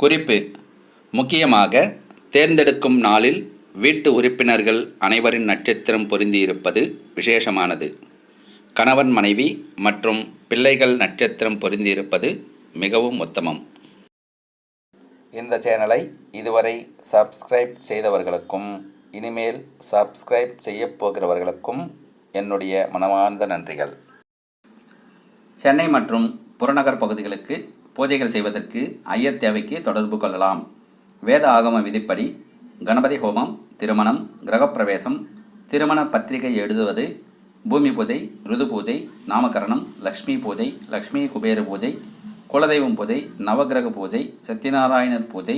குறிப்பு. முக்கியமாக தேர்ந்தெடுக்கும் நாளில் வீட்டு உறுப்பினர்கள் அனைவரின் நட்சத்திரம் பொருந்தியிருப்பது விசேஷமானது. கணவன் மனைவி மற்றும் பிள்ளைகள் நட்சத்திரம் பொருந்தியிருப்பது மிகவும் உத்தமம். இந்த சேனலை இதுவரை சப்ஸ்கிரைப் செய்தவர்களுக்கும் இனிமேல் சப்ஸ்கிரைப் செய்யப் போகிறவர்களுக்கும் என்னுடைய மனமார்ந்த நன்றிகள். சென்னை மற்றும் புறநகர் பகுதிகளுக்கு பூஜைகள் செய்வதற்கு ஐயர் தேவைக்கு தொடர்பு கொள்ளலாம். வேத ஆகம விதிப்படி கணபதி ஹோமம் திருமணம் கிரகப்பிரவேசம் திருமண பத்திரிகை எழுதுவது பூமி பூஜை ருது பூஜை நாமகரணம் லக்ஷ்மி பூஜை லக்ஷ்மி குபேர பூஜை குலதெய்வம் பூஜை நவகிரக பூஜை சத்யநாராயணர் பூஜை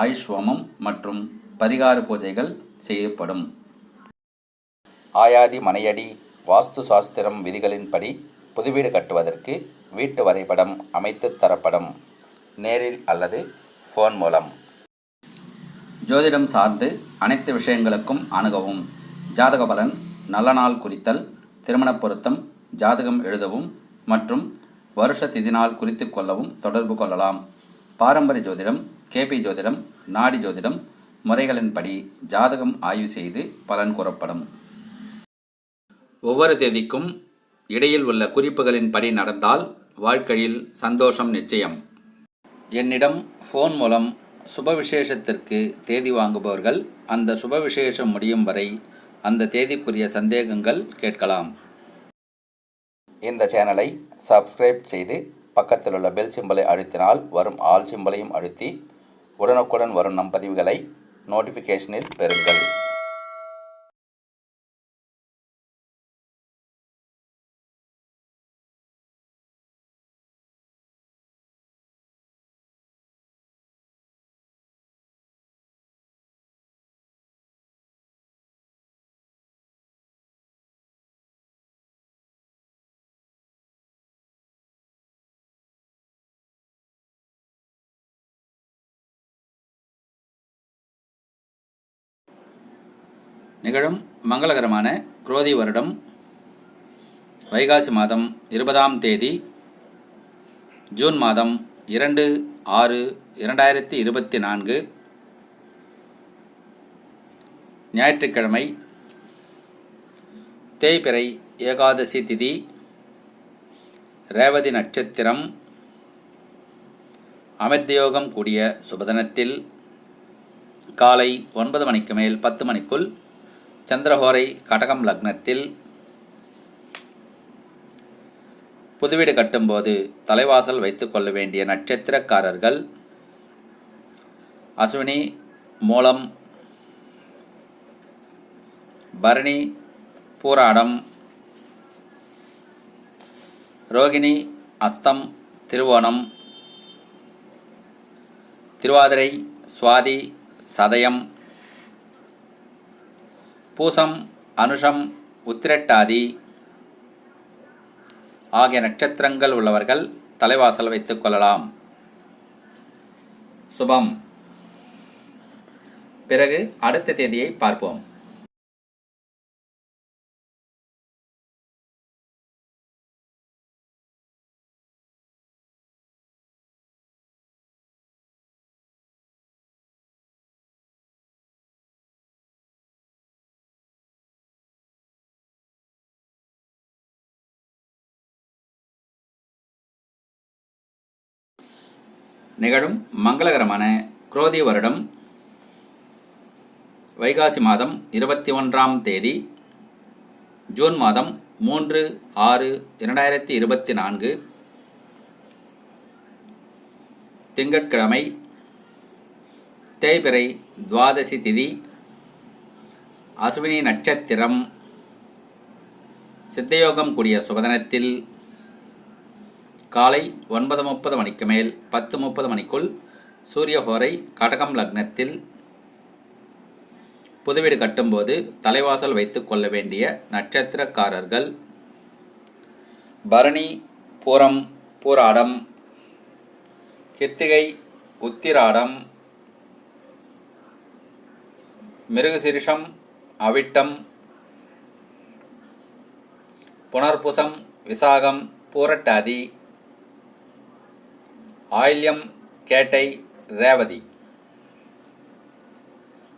ஆயுஷ் ஹோமம் மற்றும் பரிகார பூஜைகள் செய்யப்படும். ஆயாதி மனையடி வாஸ்து சாஸ்திரம் விதிகளின்படி புதுவீடு கட்டுவதற்கு வீட்டு வரைபடம் அமைத்து தரப்படும் நேரில் அல்லது ஃபோன் மூலம். ஜோதிடம் சார்ந்து அனைத்து விஷயங்களுக்கும் அணுகவும். ஜாதக பலன் நல்ல நாள் குறித்தல் திருமணப் பொருத்தம் ஜாதகம் எழுதவும் மற்றும் வருஷ திதி நாள் குறித்து கொள்ளவும் தொடர்பு கொள்ளலாம். பாரம்பரிய ஜோதிடம் கேபி ஜோதிடம் நாடி ஜோதிடம் முறைகளின்படி ஜாதகம் ஆய்வு செய்து பலன் கூறப்படும். ஒவ்வொரு தேதிக்கும் இடையில் உள்ள குறிப்புகளின்படி நடந்தால் வாழ்க்கையில் சந்தோஷம் நிச்சயம். என்னிடம் ஃபோன் மூலம் சுப விசேஷத்திற்கு தேதி வாங்குபவர்கள் அந்த சுப விசேஷம் முடியும் வரை அந்த தேதிக்குரிய சந்தேகங்கள் கேட்கலாம். இந்த சேனலை சப்ஸ்கிரைப் செய்து பக்கத்தில் உள்ள பெல் சிம்பலை அழுத்தினால் வரும் ஆல் சிம்பலையும் அழுத்தி உடனுக்குடன் வரும் நம் பதிவுகளை நோட்டிஃபிகேஷனில் பெறுங்கள். நிகழும் மங்களகரமான குரோதி வருடம் வைகாசி மாதம் இருபதாம் தேதி ஜூன் மாதம் இரண்டு ஆறு இரண்டாயிரத்தி இருபத்தி நான்கு ஞாயிற்றுக்கிழமை தேய்பிறை ஏகாதசி திதி ரேவதி நட்சத்திரம் அமிர்தயோகம் கூடிய சுபதனத்தில் காலை ஒன்பது மணிக்கு மேல் பத்து மணிக்குள் சந்திரஹோரை கடகம் லக்னத்தில் புதுவீடு கட்டும்போது தலைவாசல் வைத்துக்கொள்ள வேண்டிய நட்சத்திரக்காரர்கள் அஸ்வினி மூலம் பரணி பூராடம் ரோகிணி அஸ்தம் திருவோணம் திருவாதிரை சுவாதி சதயம் பூசம் அனுஷம் உத்திரட்டாதி ஆகிய நட்சத்திரங்கள் உள்ளவர்கள் தலைவாசல் வைத்துக் கொள்ளலாம். சுபம். பிறகு அடுத்த தேதியை பார்ப்போம். நிகழும் மங்களகரமான குரோதி வருடம் வைகாசி மாதம் இருபத்தி ஒன்றாம் தேதி ஜூன் மாதம் மூன்று ஆறு இரண்டாயிரத்தி இருபத்தி நான்கு திங்கட்கிழமை தேய்பிறை துவாதசி திதி அசுவினி நட்சத்திரம் சித்தயோகம் கூடிய சுபதனத்தில் காலை ஒன்பது முப்பது மணிக்கு மேல் பத்து முப்பது மணிக்குள் சூரியஹோரை கடகம் லக்னத்தில் புதுவீடு கட்டும்போது தலைவாசல் வைத்து கொள்ள வேண்டிய நட்சத்திரக்காரர்கள் பரணி பூரம் பூராடம் கித்திகை உத்திராடம் மிருகசிரிஷம் அவிட்டம் புனர்புசம் விசாகம் பூரட்டாதி ஆயில்யம் கேட்டை ரேவதி.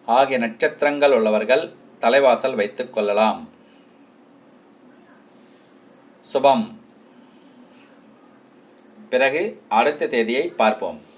ஆகிய நட்சத்திரங்கள் உள்ளவர்கள் தலைவாசல் வைத்துக் கொள்ளலாம். சுபம். பிறகு அடுத்த தேதியை பார்ப்போம்.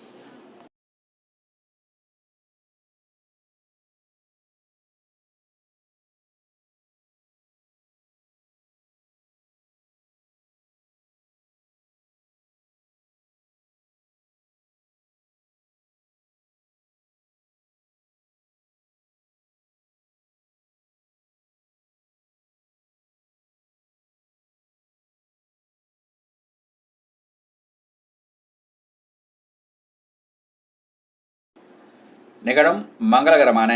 நிகழும் மங்களகரமான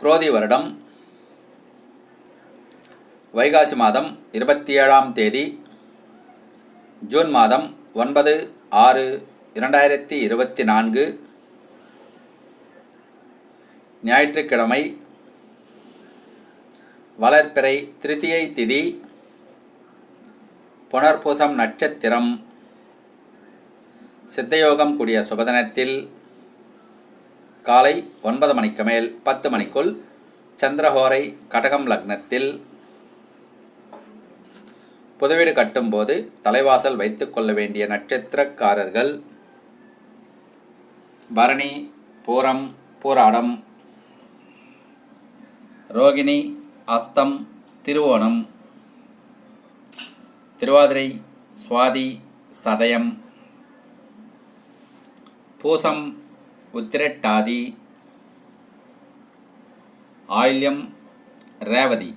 குரோதி வருடம் வைகாசி மாதம் இருபத்தி ஏழாம் தேதி ஜூன் மாதம் ஒன்பது ஆறு இரண்டாயிரத்தி இருபத்தி நான்கு ஞாயிற்றுக்கிழமை வளர்ப்பிறை திருத்தியை திதி புனர்பூசம் நட்சத்திரம் சித்தயோகம் கூடிய சுபதனத்தில் காலை ஒன்பது மணிக்கு மேல் பத்து மணிக்குள் சந்திரஹோரை கடகம் லக்னத்தில் புதுவீடு கட்டும்போது தலைவாசல் வைத்துக் கொள்ள வேண்டிய நட்சத்திரக்காரர்கள் பரணி பூரம் பூராடம் ரோகிணி அஸ்தம் திருவோணம் திருவாதிரை சுவாதி சதயம் பூசம் உத்திரட்டாதி ஆயில்யம் ரேவதி.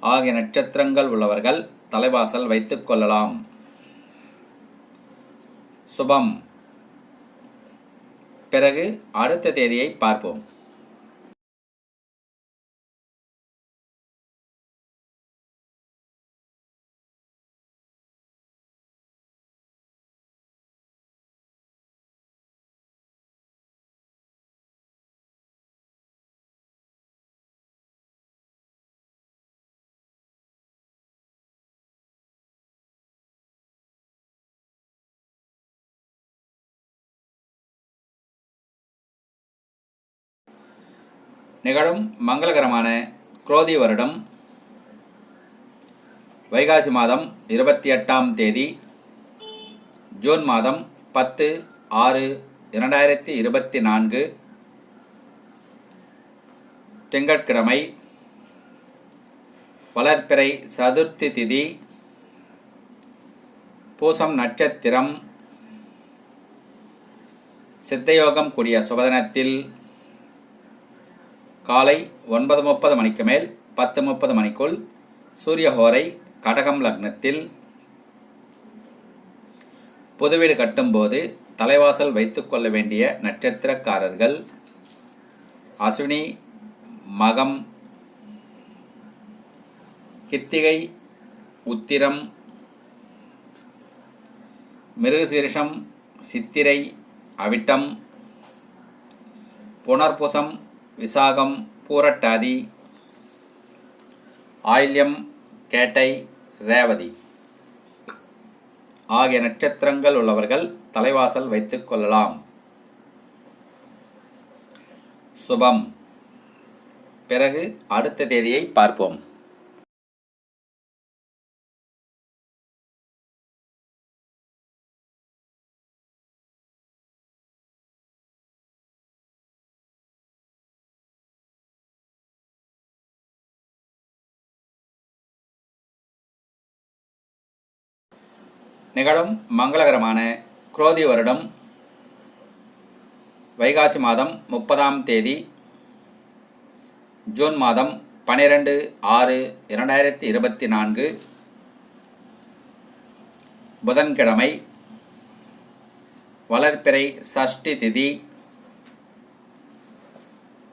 ஆகிய நட்சத்திரங்கள் உள்ளவர்கள் தலைவாசல் வைத்துக் கொள்ளலாம். சுபம். பிறகு அடுத்த தேதியை பார்ப்போம். நிகழும் மங்களகரமான குரோதி வருடம் வைகாசி மாதம் இருபத்தி எட்டாம் தேதி ஜூன் மாதம் பத்து ஆறு இரண்டாயிரத்தி இருபத்தி நான்கு திங்கட்கிழமை வளர்ப்பிறை சதுர்த்தி திதி பூசம் நட்சத்திரம் சித்தயோகம் கூடிய சுபதனத்தில் காலை ஒன்பது முப்பது மணிக்கு மேல் பத்து முப்பது மணிக்குள் சூரியஹோரை கடகம் லக்னத்தில் புதுவீடு கட்டும்போது தலைவாசல் வைத்துக்கொள்ள வேண்டிய நட்சத்திரக்காரர்கள் அஸ்வினி மகம் கித்திகை உத்திரம் மிருகசீரிஷம் சித்திரை அவிட்டம் புனர்புசம் விசாகம் பூரட்டாதி. ஆயில்யம் கேட்டை ரேவதி. ஆகிய நட்சத்திரங்கள் உள்ளவர்கள் தலைவாசல் வைத்துக் கொள்ளலாம். சுபம். பிறகு அடுத்த தேதியை பார்ப்போம். நிகழும் மங்களகரமான குரோதி வருடம் வைகாசி மாதம் முப்பதாம் தேதி ஜூன் மாதம் பனிரெண்டு ஆறு இரண்டாயிரத்தி இருபத்தி நான்கு புதன்கிழமை வளர்ப்பிறை சஷ்டி திதி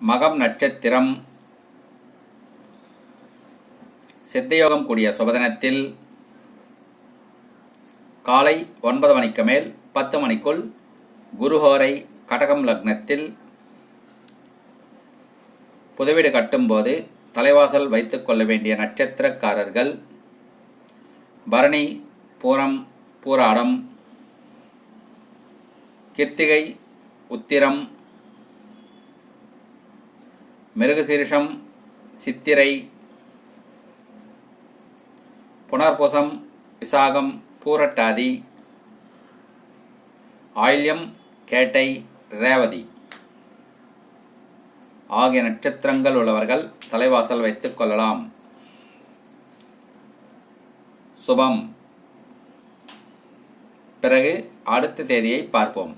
மகம் நட்சத்திரம் சித்தயோகம் கூடிய சுபதனத்தில் காலை ஒன்பது மணிக்கு மேல் பத்து மணிக்குள் குருஹோரை கடகம் லக்னத்தில் புதுவீடு கட்டும்போது தலைவாசல் வைத்துக்கொள்ள வேண்டிய நட்சத்திரக்காரர்கள் பரணி பூரம் பூராடம் கிருத்திகை உத்திரம் மிருகசீரிஷம் சித்திரை புனர்பூசம் விசாகம் பூரட்டாதி ஆயில்யம் கேட்டை ரேவதி. ஆகிய நட்சத்திரங்கள் உள்ளவர்கள் தலைவாசல் வைத்துக் கொள்ளலாம். சுபம். பிறகு அடுத்த தேதியை பார்ப்போம்.